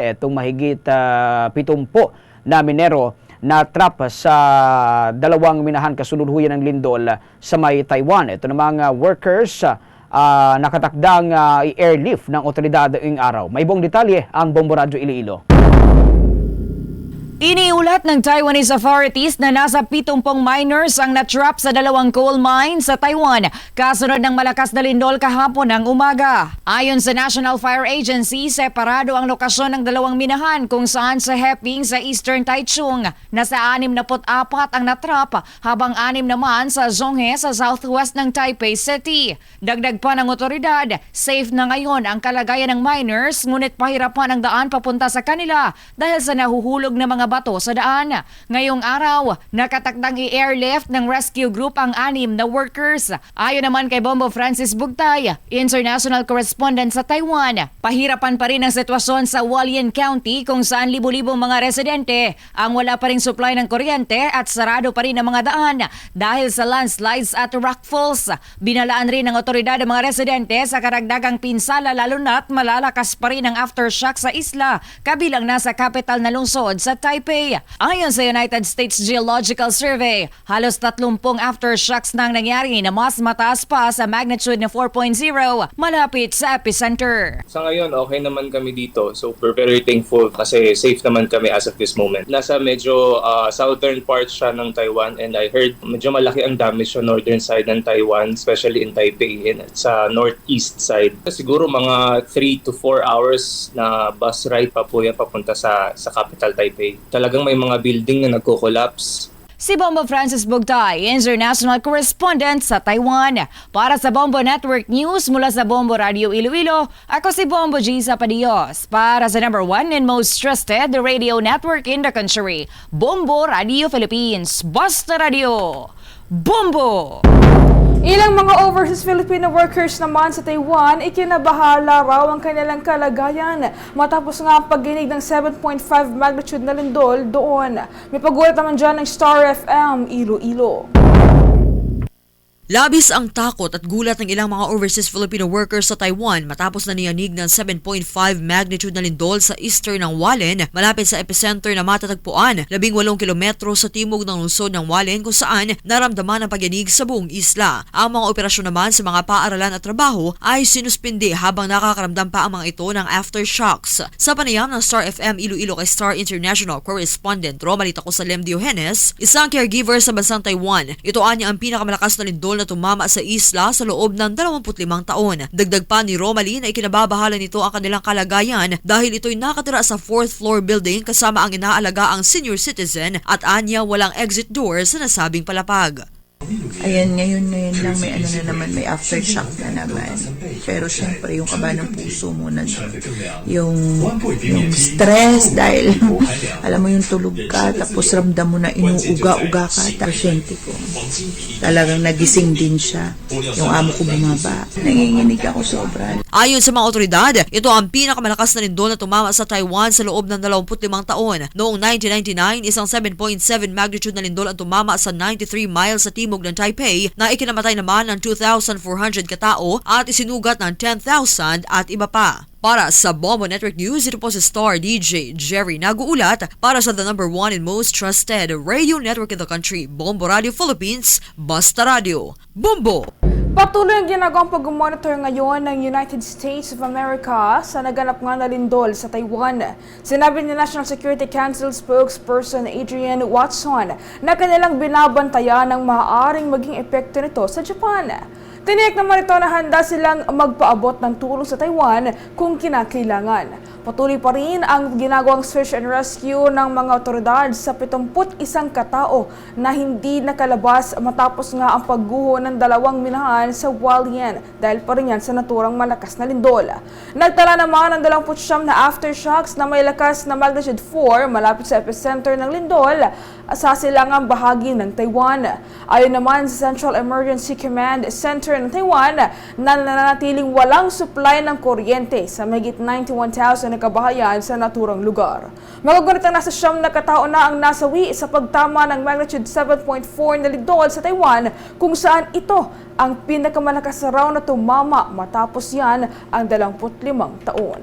Itong mahigit uh, 70 na minero na trap sa dalawang minahan kasululuhuyan ng lindol sa may Taiwan. Ito namang uh, workers uh, nakatakdang uh, i-airlift ng otoridad ngayong araw. May buong detalye ang Bombo Radyo Iloilo. Iniulat ng Taiwanese authorities na nasa 70 miners ang natrap sa dalawang coal mine sa Taiwan kasunod ng malakas na lindol kahapon ng umaga. Ayon sa National Fire Agency, separado ang lokasyon ng dalawang minahan kung saan sa Heping sa Eastern Taichung. Nasa 64 ang natrap habang 6 naman sa Zhonghe sa southwest ng Taipei City. Dagdag pa ng otoridad, safe na ngayon ang kalagayan ng miners ngunit pahirapan ang daan papunta sa kanila dahil sa nahuhulog na mga bato sa daan. Ngayong araw, nakatakdang i-airlift ng rescue group ang anim na workers. Ayon naman kay Bombo Francis Bugtay, international correspondent sa Taiwan, pahirapan pa rin ang sitwasyon sa Hualien County kung saan libo-libong mga residente ang wala pa rin supply ng kuryente at sarado pa rin ang mga daan dahil sa landslides at rockfalls. Binalaan rin ng otoridad ang mga residente sa karagdagang pinsala lalo na't malalakas pa rin ang aftershock sa isla kabilang nasa capital na lungsod sa Taipei. Ayon sa United States Geological Survey, halos 30 aftershocks nang nangyari na mas mataas pa sa magnitude na 4.0 malapit sa epicenter. Sa ngayon, okay naman kami dito. So, we're very thankful kasi safe naman kami as of this moment. Nasa medyo uh, southern part siya ng Taiwan and I heard medyo malaki ang damage sa northern side ng Taiwan, especially in Taipei and sa northeast side. Siguro mga 3 to 4 hours na bus ride pa po yan papunta sa, sa capital Taipei. Talagang may mga building na nagko-collapse. Si Bombo Francis Bugtay, international correspondent sa Taiwan. Para sa Bombo Network News mula sa Bombo Radio Iloilo, ako si Bombo G. Zapadios. Para sa number one and most trusted radio network in the country, Bombo Radio Philippines. Basta Radio. Bombo! Ilang mga overseas Filipino workers naman sa Taiwan, ikinabahala raw ang kanilang kalagayan matapos nga ang pagginig ng 7.5 magnitude na lindol doon. May pagulat naman dyan ng Star FM Iloilo. Labis ang takot at gulat ng ilang mga overseas Filipino workers sa Taiwan matapos na niyanig ng 7.5 magnitude na lindol sa eastern ng Walen malapit sa epicenter na matatagpuan 18 kilometro sa timog ng lungsod ng Walen kung saan naramdaman ang pagyanig sa buong isla. Ang mga operasyon naman sa mga paaralan at trabaho ay sinuspindi habang nakakaramdam pa ang mga ito ng aftershocks. Sa panayam ng Star FM Iloilo kay Star International Correspondent Romalita Cosalem Diogenes, isang caregiver sa bansang Taiwan, ito anya ang pinakamalakas na lindol na tumama sa isla sa loob ng 25 taon. Dagdag pa ni Romalie na ikinababahala nito ang kanilang kalagayan dahil ito'y nakatira sa 4th floor building kasama ang inaalaga ang senior citizen at anya walang exit door sa nasabing palapag. Ayan, ngayon, ngayon lang may ano na naman, may aftershock na naman. Pero syempre, yung kaba ng puso mo na yung, yung stress dahil alam mo yung tulog ka, tapos ramdam mo na inuuga-uga ka. Pasyente ko. Talagang nagising din siya. Yung amo ko bumaba. Nanginginig ako sobra. Ayon sa mga otoridad, ito ang pinakamalakas na lindol na tumama sa Taiwan sa loob ng 25 taon. Noong 1999, isang 7.7 magnitude na lindol ang tumama sa 93 miles sa timog ng Taipei na ikinamatay naman ng 2,400 katao at isinugat ng 10,000 at iba pa. Para sa Bombo Network News, ito po si Star DJ Jerry Naguulat para sa the number one and most trusted radio network in the country, Bombo Radio Philippines, Basta Radio. Bombo! Patuloy ang ginagawang pag-monitor ngayon ng United States of America sa naganap nga na lindol sa Taiwan. Sinabi ni National Security Council spokesperson Adrian Watson na kanilang binabantayan ang maaaring maging epekto nito sa Japan. Tiniyak naman ito na handa silang magpaabot ng tulong sa Taiwan kung kinakailangan. Patuloy pa rin ang ginagawang search and rescue ng mga otoridad sa 71 katao na hindi nakalabas matapos nga ang pagguho ng dalawang minahan sa Hualien dahil pa rin yan sa naturang malakas na lindol. Nagtala naman ang 29 na aftershocks na may lakas na magnitude 4 malapit sa epicenter ng lindol sa silangang bahagi ng Taiwan. Ayon naman sa Central Emergency Command Center ng Taiwan na nananatiling walang supply ng kuryente sa mahigit 91,000 na kabahayan sa naturang lugar. Magagunit ang nasa siyam na katao na ang nasawi sa pagtama ng magnitude 7.4 na lindol sa Taiwan kung saan ito ang pinakamalakas raw na tumama matapos yan ang 25 taon.